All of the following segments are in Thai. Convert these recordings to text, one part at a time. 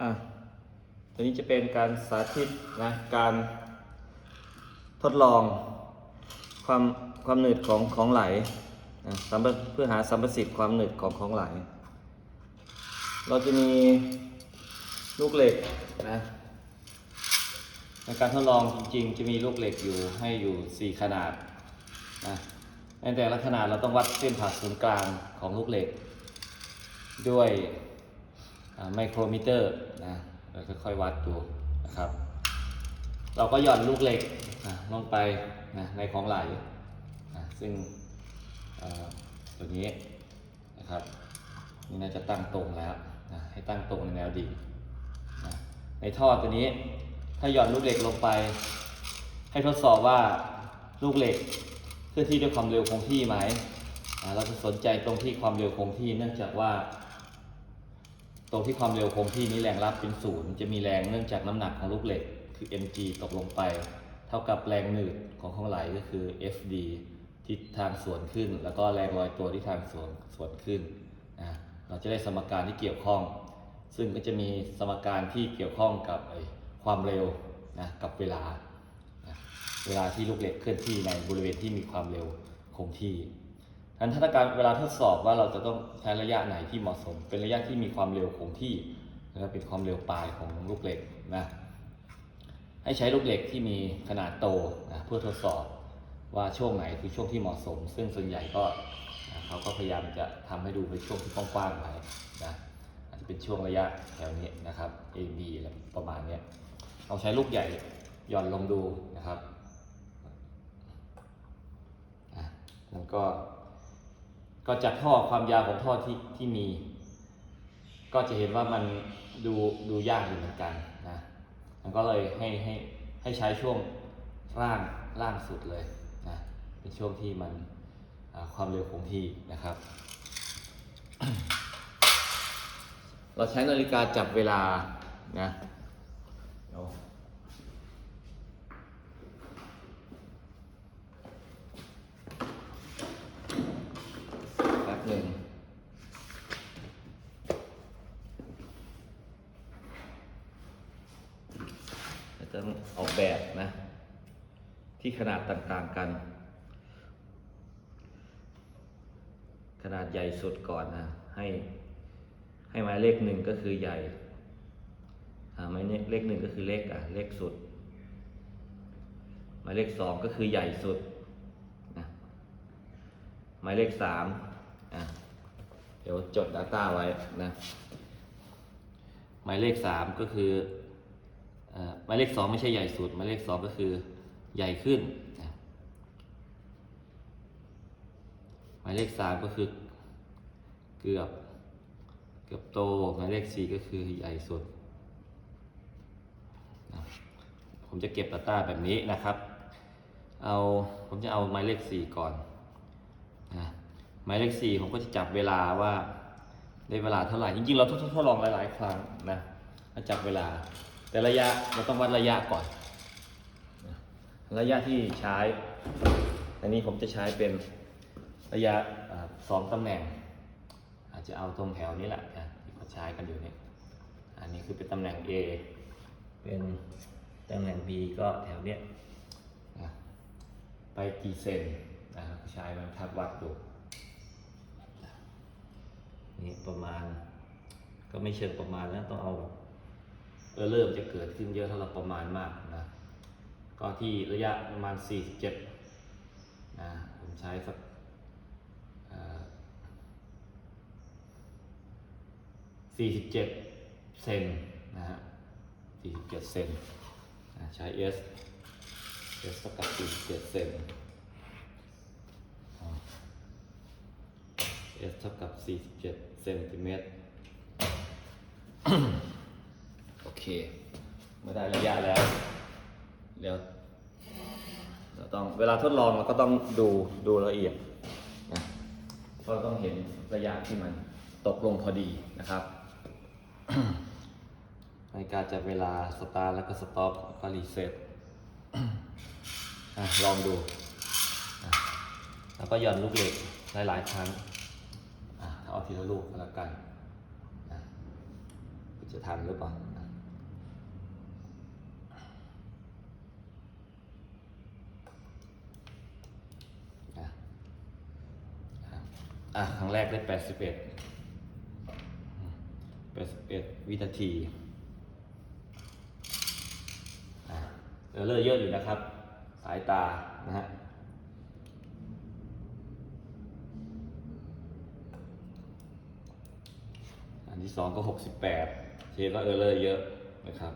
อะตัวนี้จะเป็นการสาธิตนะการทดลองความความหนืดของของไหลนะสัมเพื่อหาสัมประสิทธิ์ความหนืดของของไหล เราจะมีลูกเหล็กนะในการทดลองจริงๆ จะมีลูกเหล็กอยู่ให้อยู่ 4 ขนาดนะในแต่ละขนาดเราต้องวัดเส้นผ่าศูนย์กลางของลูกเหล็ก ด้วย ไมโครมิเตอร์นะเราค่อยๆวัดดูนะครับ เราก็หย่อนลูกเหล็กนะลงไปนะในของไหลนะซึ่งตัวนี้นะครับนี่น่าจะตั้งตรงแล้วนะให้ตั้งตรงในแนวดิ่งนะในท่อตัวนี้ถ้าหย่อนลูกเหล็กลงไป ให้ทดสอบว่าลูกเหล็กเคลื่อนที่ด้วยความเร็วคงที่ไหม เราจะสนใจตรงที่ความเร็วคงที่เนื่องจากว่า ตรงที่ความเร็วคงที่นี้แรงรับเป็นศูนย์จะมีแรงเนื่องจากน้ำหนักของลูกเหล็กคือ mg ตกลงไป เท่ากับแรงหนืดของของไหลก็คือ fd ทิศทางสวนขึ้น แล้วก็แรงลอยตัวที่ทางสวนสวนขึ้นนะเราจะได้สมการที่เกี่ยวข้อง ซึ่งก็จะมีสมการที่เกี่ยวข้องกับความเร็วนะกับเวลานะเวลาที่ลูกเหล็กเคลื่อนที่ในบริเวณที่มีความเร็วคงที่ อันถ้าการเวลาทดสอบว่าเราจะต้องใช้ระยะไหนที่เหมาะสม เป็นระยะที่มีความเร็วคงที่นะครับเป็นความเร็วปลายของลูกเหล็กนะให้ใช้ลูกเหล็กที่มีขนาดโตนะเพื่อทดสอบว่าช่วงไหนคือช่วงที่เหมาะสม ซึ่งส่วนใหญ่ก็นะเขาก็พยายามจะทำให้ดูเป็นช่วงที่กว้างๆไว้นะอาจจะเป็นช่วงระยะแถวนี้นะครับ A B อะไรประมาณนี้เราใช้ลูกใหญ่หย่อนลงดูนะครับอะแล้วก็ ก็จากท่อความยาวของท่อที่ที่มี ก็จะเห็นว่ามันดูดูยากอยู่เหมือนกันนะมันก็เลยให้ให้ให้ใช้ช่วงล่างล่างสุดเลยนะเป็นช่วงที่มันความเร็วคงที่นะครับ เราใช้นาฬิกาจับเวลานะเดี๋ยวแป๊บหนึ่ง จะต้องออกแบบนะ ที่ขนาดต่างๆกัน ขนาดใหญ่สุดก่อนนะ ให้ให้หมายเลขหนึ่งก็คือใหญ่หมายเลขหนึ่งก็คือเล็กอะเล็กสุด หมายเลขสองก็คือใหญ่สุดนะหมายเลขสามอะเดี๋ยวจด Data ไว้นะหมายเลขสามก็คือ หมายเลขสองไม่ใช่ใหญ่สุดหมายเลขสองก็คือใหญ่ขึ้นหมายเลขสามก็คือเกือบเกือบโตหมายเลขสี่ก็คือใหญ่สุด ผมจะเก็บ Data แบบนี้นะครับ เอาผมจะเอาหมายเลขสี่ก่อนนะหมายเลขสี่ผมก็จะจับเวลาว่าได้เวลาเท่าไหร่ จริงๆ เราทดลองหลาย ๆ ครั้งนะจับเวลา แต่ระยะเราต้องวัดระยะก่อน ระยะที่ใช้ อันนี้ผมจะใช้เป็นระยะสองตำแหน่ง อาจจะเอาตรงแถวนี้แหละที่เขาใช้กันอยู่เนี่ยอันนี้คือเป็นตำแหน่ง A เป็นตำแหน่ง B ก็แถวเนี้ยไปกี่เซนนะครับใช้มันทัดวัดดูนี่ประมาณ ก็ไม่เชิงประมาณแล้วต้องเอาแบบ เออเริ่มจะเกิดขึ้นเยอะถ้าเราประมาณมากนะก็ที่ระยะประมาณ 47นะผมใช้สักเอ่อ47 เซนนะฮะ47 เซนนะใช้ S S เท่ากับ47 เซนอ่า S เท่ากับ47เซนติเมตร อเคเมื่อได้ระยะแล้ว แล้วเราต้องเวลาทดลองเราก็ต้องดูดูละเอียดนะเพราะเราต้องเห็นระยะที่มันตกลงพอดีนะครับในการจับเวลาสตาร์แล้วก็สต็อปแล้วก็รีเซ็ตลองดู แล้วก็หย่อนลูกเหล็กหลายๆครั้งอเอาทีละลูกก็แล้วกันจะทันหรือเปล่าอะอะ อะครั้งแรกได้81 81วินาทีอะเออเลอร์เยอะอยู่นะครับ สายตานะฮะอันที่สองก็หกสิบแปดเชก็เออเลอร์เยอะนะครับ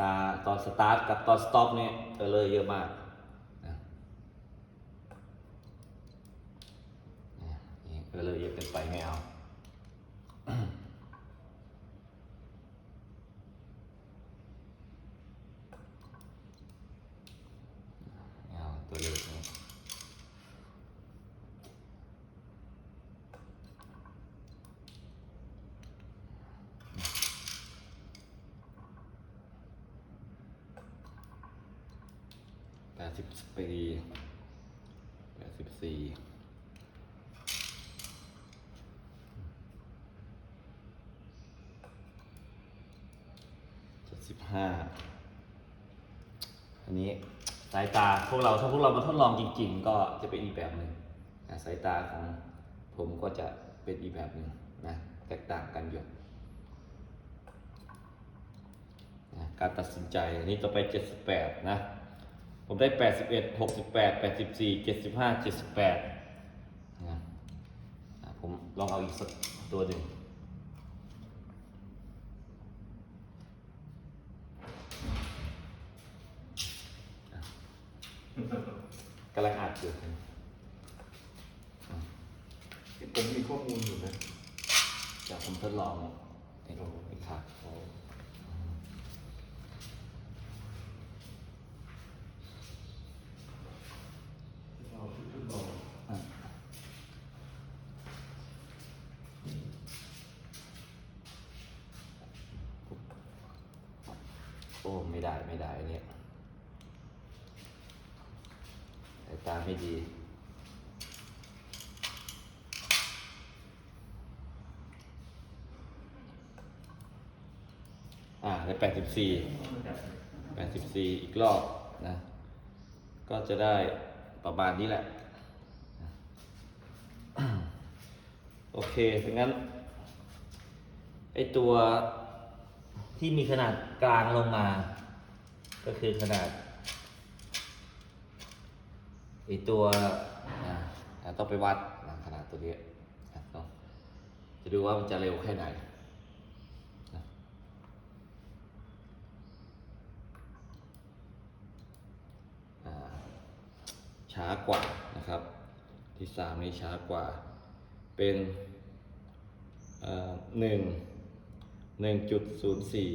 ตาตอนสตาร์ทกับตอนสต็อปเนี่ยเออเลยเยอะมากนะเออเลยเยอะเกินไปไม่เอา ไม่เอาตัวเลขนี้แปดสิบปีแปดสิบสี่เจ็ดสิบ ห้าอันนี้สายตาพวกเราถ้าพวกเรามาทดลองจริง ๆ ก็จะเป็นอีกแบบหนึ่งสายตาของผมก็จะเป็นอีกแบบหนึ่งนะแตกต่างกันอยู่นะการตัดสินใจอันนี้ต่อไป 78 นะ ผมได้ 81 68 84 75 78นะอะผมลองเอาอีกสักตัวหนึ่ง กำลังอ่านอยู่ผมมีข้อมูลอยู่นะเดี๋ยวผมทดลองให้ดูอีกครับเราที่ทดลอง อะโอ้ ไม่ได้ไม่ได้เนี่ยสายตาไม่ดี อ่าได้ แปดสิบสี่แปดสิบสี่อีกรอบนะ ก็จะได้ประมาณนี้แหละ โอเคดังนั้นไอตัวที่มีขนาดกลางลงมา ก็คือขนาดไอตัวต้องไปวัดขนาดตัวนี้จะดูว่ามันจะเร็วแค่ไหนนะ อ่า ช้ากว่านะครับ ที่สามนี้ช้ากว่า เป็นหนึ่งหนึ่งจุดศูนย์สี่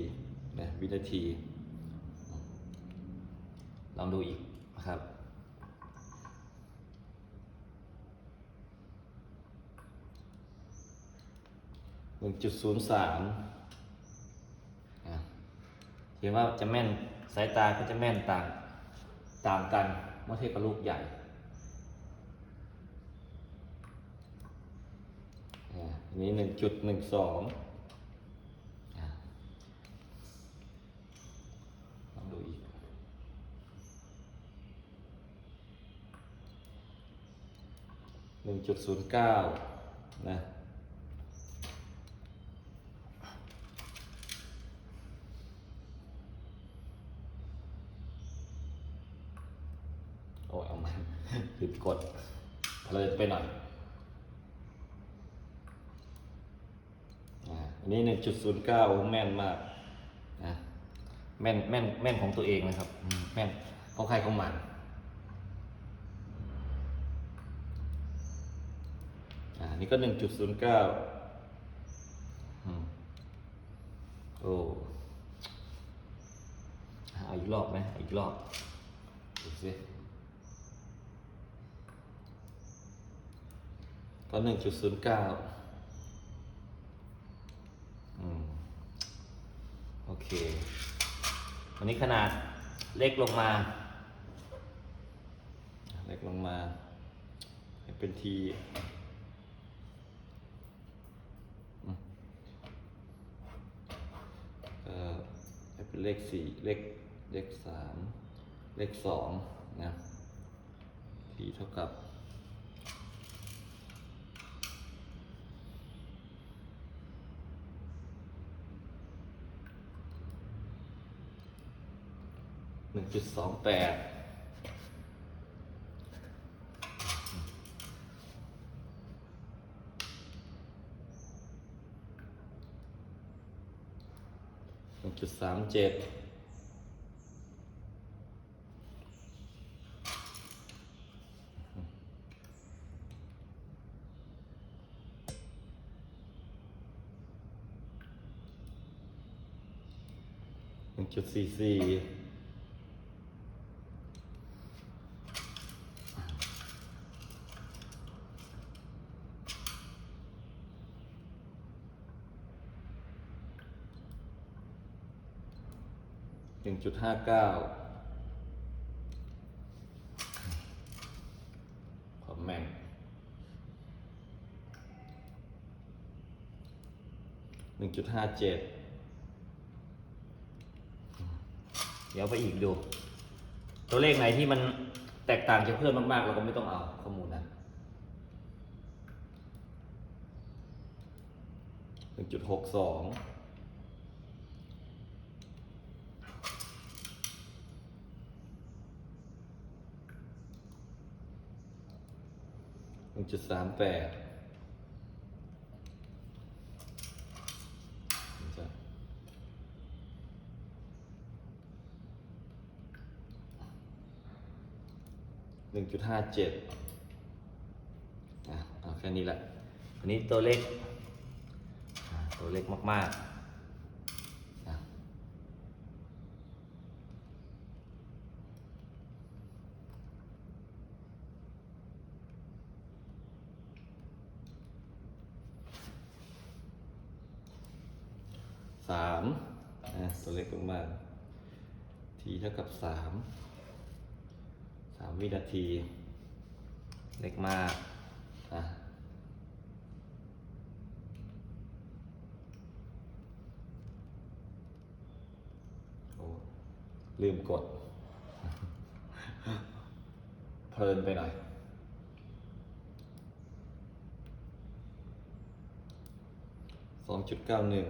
นะวินาที ลองดูอีกนะครับหนึ่งจุดศูนย์สามเห็นว่าจะแม่นสายตาก็จะแม่นต่างต่างกัน เมื่อเทียบกับลูกใหญ่อันนี้หนึ่งจุดหนึ่งสองลองดูอีก หนึ่งจุดศูนย์เก้านะ จุดศูนย์เก้าแม่นมากนะแม่นแม่นแม่นของตัวเองนะครับ แม่นเขางใครของมันอ่านี่ก็หนึ่งจุ1.09โอ้เอาอีกรอบไหมอีกรอบดูสิก็หนึ่งจุดศูนย์เก้า เก้าโอเคอันนี้ขนาดเล็กลงมา เล็กลงมาเป็นทีเอ่อให้เป็นเลขสี่เลขเลขสามเลขสองนะทีเท่ากับ หนึ่งจุดสองแปดหนึ่งจุดสามเจ็ด1.44 หนึ่งจุดห้าเก้าความแม่นหนึ่งจุดห้าเจ็ดเดี๋ยวไปอีกดู ตัวเลขไหนที่มันแตกต่างจากเพื่อนมาก ๆ เราก็ไม่ต้องเอาข้อมูลนั้นหนึ่งจุดหกสอง หนึ่งจุดสามแปดหนึ่งจุดห้าเจ็ดอะเอาแค่นี้แหละอันนี้ตัวเล็ก ตัวเล็กมาก ๆอะสามอะตัวเล็กมากๆที เท่ากับสามสามวินาที เล็กมากอะโอ้ลืมกด เพลินไปหน่อย สองจุดเก้าหนึ่ง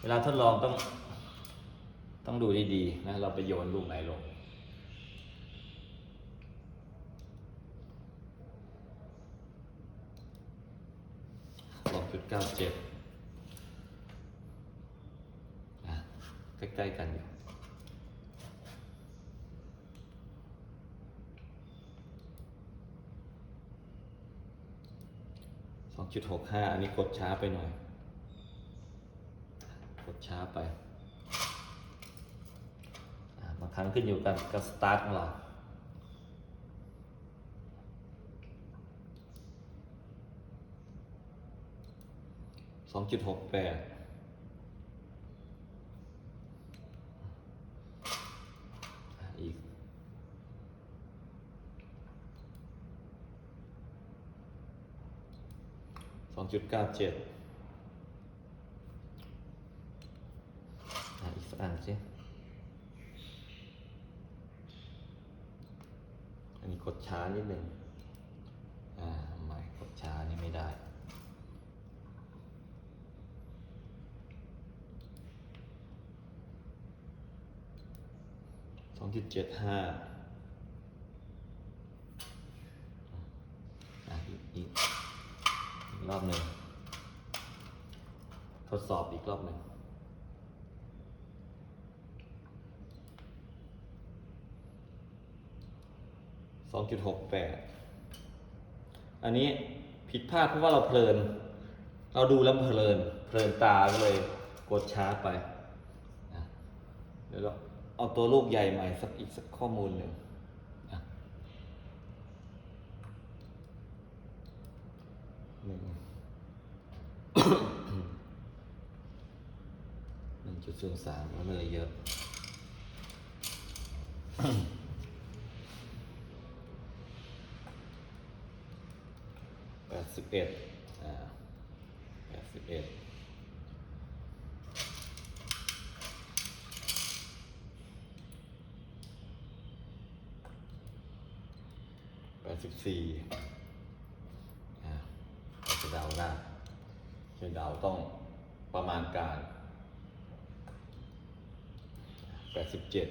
เว ลาทดลองต้อง ต้องดูดีๆนะเราไปโยนลูกไหนลงสองจุดเก้าเจ็ดใกล้ๆกันอยู่สองจุดหกห้าอันนี้กดช้าไปหน่อย ไปอ่าบางครั้งขึ้นอยู่กับกับสตาร์ทของเราสองจุดหกแปดอีกสองจุดเก้าเจ็ดอีก สักอันสิอันนี้กดช้านิดหนึ่งอ่าไม่กดช้านี่ไม่ได้ สองจุดเจ็ดห้าอะอีกอีกอีกรอบหนึ่งทดสอบอีกรอบหนึ่ง สองจุดหกแปดอันนี้ผิดพลาดเพราะว่าเราเพลิน เราดูแล้วเพลิน เพลินตาก็เลยกดช้าไปเดี๋ยวเราเอาตัวลูกใหญ่ใหม่สักอีกสักข้อมูลหนึ่งหนึ่งหนึ่งจุดศูนย์สามมันเลยเยอะ แปดสิบ เอ็ดอ่าแปดสิบเอ็ดแปดสิบสี่อ่าจะเดาได้จะเดาต้องประมาณการแปดสิบเจ็ด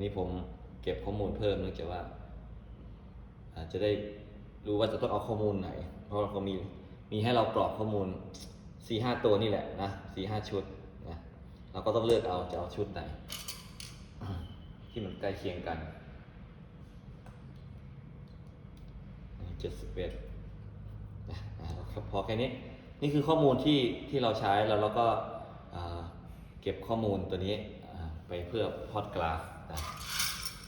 นี่ผมเก็บข้อมูลเพิ่มเนื่องจากว่าอา จจะได้รู้ว่าจะต้องเอาข้อมูลไหน เพราะเขามีมีให้เรากรอกข้อมูลสี่ห้าตัวนี่แหละนะสี่ห้าชุดนะเราก็ต้องเลือกเอาจะเอาชุดไหน ที่มันใกล้เคียงกันเจ็ดสิบเอ็ดนะพอแค่นี้นี่คือข้อมูลที่ที่เราใช้แล้วเราก็เก็บข้อมูลตัวนี้ไปเพื่อพอดกราฟนะ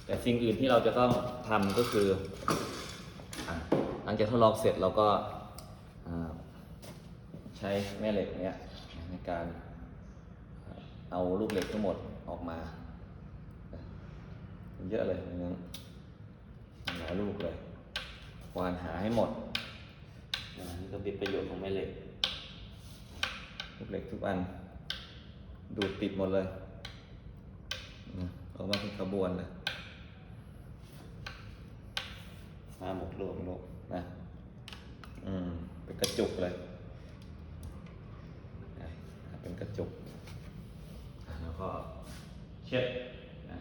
แต่สิ่งอื่นที่เราจะต้องทำก็คือ ลังจากทดลองเสร็จเราก็ใช้แม่เหล็กเนี้ยในการเอาลูกเหล็กทั้งหมดออกมา เยอะเลยในนั้นหลายลูกเลยควานหาให้หมดนี่ก็เป็นประโยชน์ของแม่เหล็ก ลูกเหล็กทุกอัน ดูดติดหมดเลยออกมาเป็นขบวนเลยมาหมดโลกโลก นะอืมเป็นกระจุกเลยเป็นกระจุก แล้วก็เช็ดนะ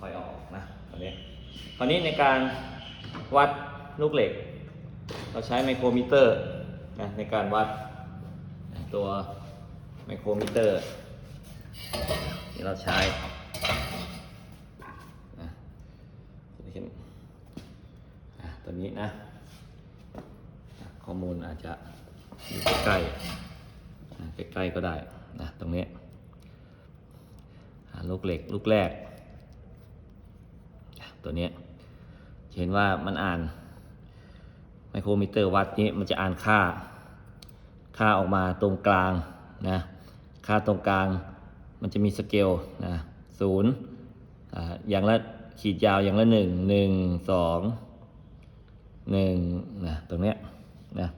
ค่อยอออกนะตอนนี้คราวนี้ในการวัดลูกเหล็ก เราใช้ไมโครมิเตอร์นะในการวัดตัวไมโครมิเตอร์ที่เราใช้นะจะเห็น อะ ตัวนี้นะ ข้อมูลอาจจะอยู่ใกล้ใกล้ๆก็ได้นะตรงนี้ลูกเหล็กลูกแรก ตัวนี้เห็นว่ามันอ่านไมโครมิเตอร์วัดนี้มันจะอ่านค่า ค่าออกมาตรงกลางนะค่าตรงกลางมันจะมีสเกลนะศูนย์อ่าอย่างละขีดยาวอย่างละหนึ่งหนึ่งสอง หนึ่งนะตรงเนี้ยนะ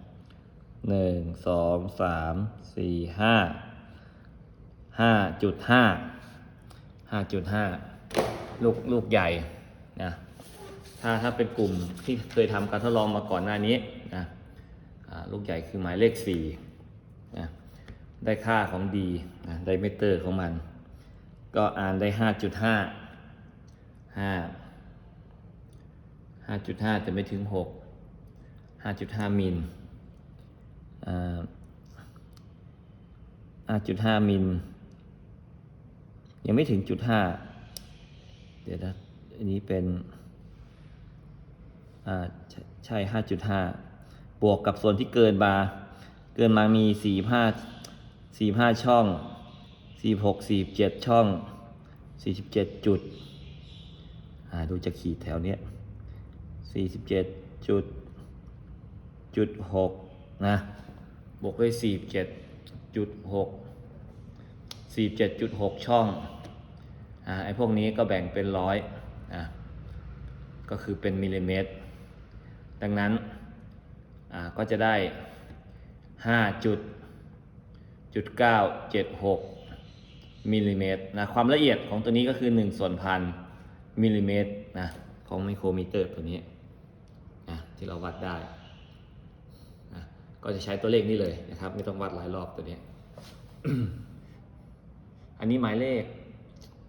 หนึ่งสองสามสี่ห้าห้าจุดห้าห้าจุดห้าลูกลูกใหญ่นะถ้าถ้าเป็นกลุ่มที่เคยทำการทดลองมาก่อนหน้านี้นะลูกใหญ่คือหมายเลขสี่นะได้ค่าของดีนะไดเมเตอร์ของมัน ก็อ่านได้ห้า จุดห้าจุดห้าแต่ไม่ถึงหกห้าจุดห้ามิลห้าจุดห้ามิล ยังไม่ถึงจุดห้าเดี๋ยวนะ อันนี้เป็นอ่าใช่ใช่ห้าจุดห้าบวกกับส่วนที่เกินมา เกินมามีสี่ห้าสี่ห้าช่องสี่หกสี่เจ็ดช่องสี่สิบเจ็ดจุด อ่า ดูจะขีดแถวเนี้ย สี่สิบเจ็ดจุดจุดหกนะบวกด้วยสี่เจ็ดจุดหกสี่เจ็ดจุดหกช่องอ่าไอ้พวกนี้ก็แบ่งเป็นร้อยอะก็คือเป็นมิลลิเมตร ดังนั้นอ่าก็จะได้ห้าจุดจุดเก้าเจ็ดหกมิลลิเมตรนะความละเอียดของตัวนี้ก็คือหนึ่งส่วนพันมิลลิเมตรนะของไมโครมิเตอร์ตัวนี้ ที่เราวัดได้นะก็จะใช้ตัวเลขนี้เลยนะครับ ไม่ต้องวัดหลายรอบตัวนี้ อันนี้หมายเลข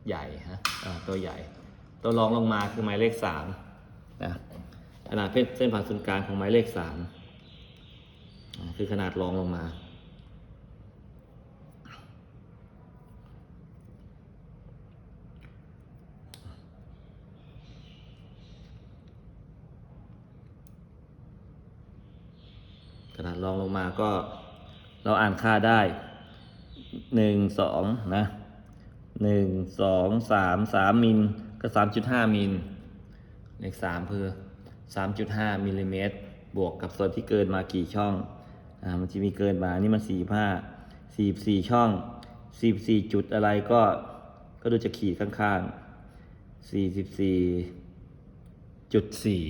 ใหญ่ฮะตัวใหญ่ ตัวรองลงมาคือหมายเลขสามนะขนาดเส้นผ่านศูนย์กลางของหมายเลขสามคือขนาดรองลงมา ขนาดรองลงมาก็เราอ่านค่าได้หนึ่งสองนะหนึ่งสองสามสามมิลก็สามจุดห้ามิลเลขสามคือสามจุดห้ามิลลิเมตรบวกกับส่วนที่เกินมากี่ช่องอ่ามันจะมีเกินมานี่มันสี่ห้าสี่สี่ช่องสี่สี่จุดอะไรก็ก็ดูจะขีดข้างๆสี่สิบสี่จุดสี่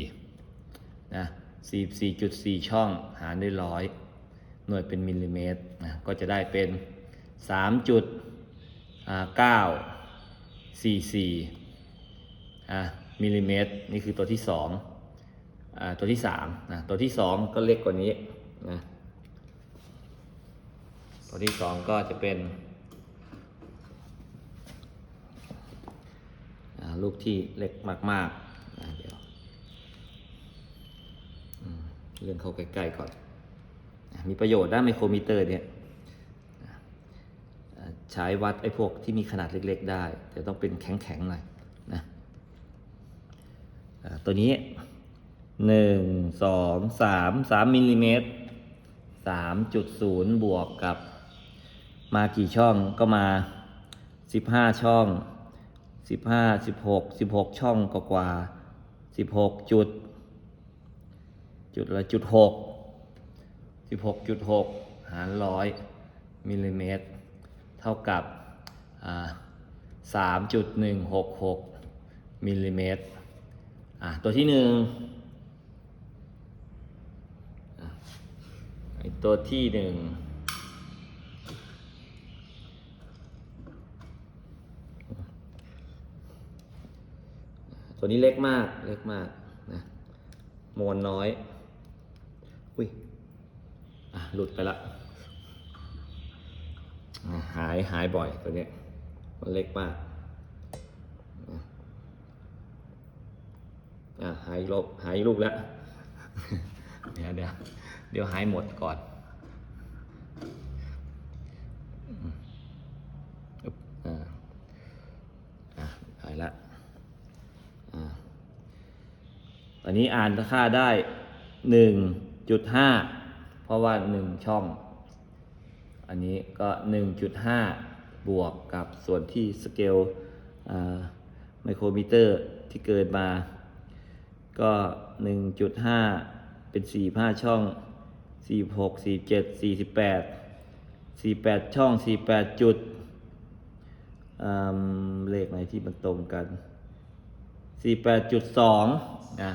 นะ สี่สี่จุดสี่ช่องหารด้วยร้อยหน่วยเป็นมิลลิเมตรนะก็จะได้เป็นสามจุดเก้าสี่สี่อะมิลลิเมตรนี่คือตัวที่สองอ่าตัวที่สามนะตัวที่สองก็เล็กกว่านี้นะตัวที่สองก็จะเป็นอ่าลูกที่เล็กมาก ๆนะเดี๋ยวอืม เลื่อนเข้าใกล้ๆก่อน มีประโยชน์ด้านไมโครมิเตอร์เนี่ยใช้วัดไอ้พวกที่มีขนาดเล็กๆได้ แต่ต้องเป็นแข็งๆหน่อยนะตัวนี้หนึ่งสองสามสามมิลลิเมตรสามจุดศูนย์บวกกับ มากี่ช่องก็มาสิบห้าช่องสิบห้าสิบหกสิบหกช่องกว่าสิบหกจุด จุดละจุดหกสิบหกจุดหกหารร้อยมิลลิเมตร เท่ากับสามจุดหนึ่งหกหกมิลลิเมตรตัวที่หนึ่งตัวที่หนึ่งตัวนี้เล็กมาก เล็กมากนะมวลน้อย อะหลุดไปละหายหายบ่อยตัวนี้มันเล็กมากอะหายรูปหายรูปแล้ว เดี๋ยวเดี๋ยวเดี๋ยวหายหมดก่อนอืออ่าอะหายละอ่าตอนนี้อ่านค่าได้หนึ่งจุดห้า เพราะว่าหนึ่งช่อง อันนี้ก็ 1.5 บวกกับส่วนที่สเกลไมโครมิเตอร์ที่เกินมา ก็ 1.5 เป็น 45 ช่อง 46 47 48 48 ช่อง 48 จุดอืมเลขไหนที่มันตรงกัน 48.2นะ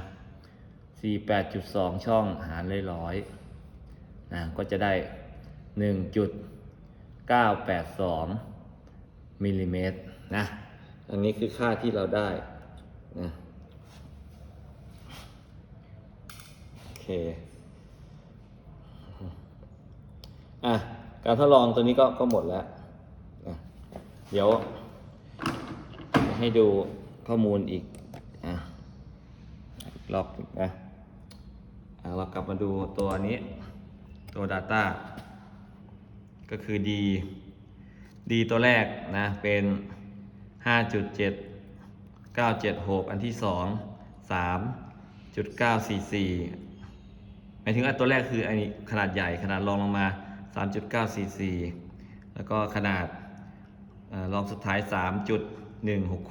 48.2 ช่องหารเลยร้อย นะก็จะได้ 1.982มิลลิเมตรนะอันนี้คือค่าที่เราได้นะโอเคอะการทดลองตัวนี้ก็ก็หมดแล้วนะเดี๋ยว ให้ดูข้อมูลอีกอะอีกรอบหนึ่งนะอะเรากลับมาดูตัวนี้ ตัว Data ก็คือ D D ตัวแรกนะเป็น 5.7 976 อันที่ 2 3.944หมายถึงอันตัวแรกคืออันนี้ขนาดใหญ่ขนาดรองลงมา 3.944 แล้วก็ขนาดรองสุดท้าย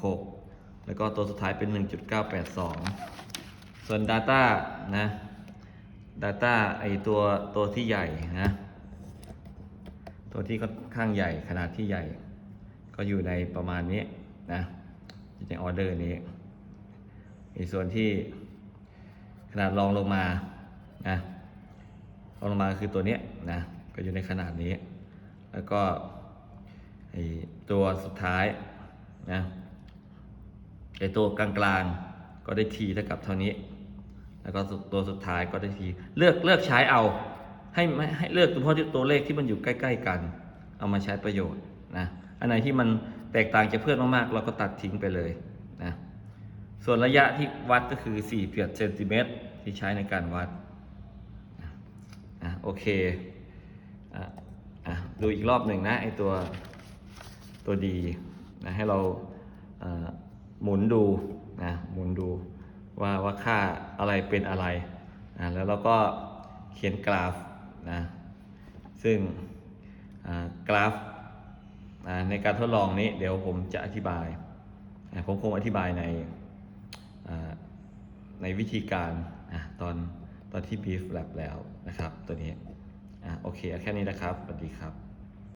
3.166 แล้วก็ตัวสุดท้ายเป็น 1.982 ส่วน Data นะ Data ไอตัวตัวที่ใหญ่นะ ตัวที่ค่อนข้างใหญ่ขนาดที่ใหญ่ ก็อยู่ในประมาณนี้นะอยู่ในออเดอร์นี้ในส่วนที่ขนาดรองลงมานะรองลงมาคือตัวนี้นะก็อยู่ในขนาดนี้ แล้วก็ไอตัวสุดท้ายนะไอตัวกลางๆก็ได้ทีเท่ากับเท่านี้ แล้วก็ตัวสุดท้ายก็ได้ทีเลือกเลือกใช้เอา ให้ไม่ให้เลือกเฉพาะที่ตัวเลขที่มันอยู่ใกล้ ๆ กัน เอามาใช้ประโยชน์นะอันไหนที่มันแตกต่างจากเพื่อนมากๆ เราก็ตัดทิ้งไปเลยนะส่วนระยะที่วัดก็คือ4เพียเซนติเมตรที่ใช้ในการวัดนะโอเคอะอะดูอีกรอบหนึ่งนะไอตัวตัวดีนะให้เราหมุนดูนะหมุนดู ว่าว่าค่าอะไรเป็นอะไรอะแล้วเราก็เขียนกราฟนะซึ่งกราฟในการทดลองนี้เดี๋ยวผมจะอธิบายอะผมคงอธิบายในในวิธีการอะตอนตอนที่ Beef Lab แล้วนะครับตัวนี้อะโอเคแค่นี้นะครับ สวัสดีครับ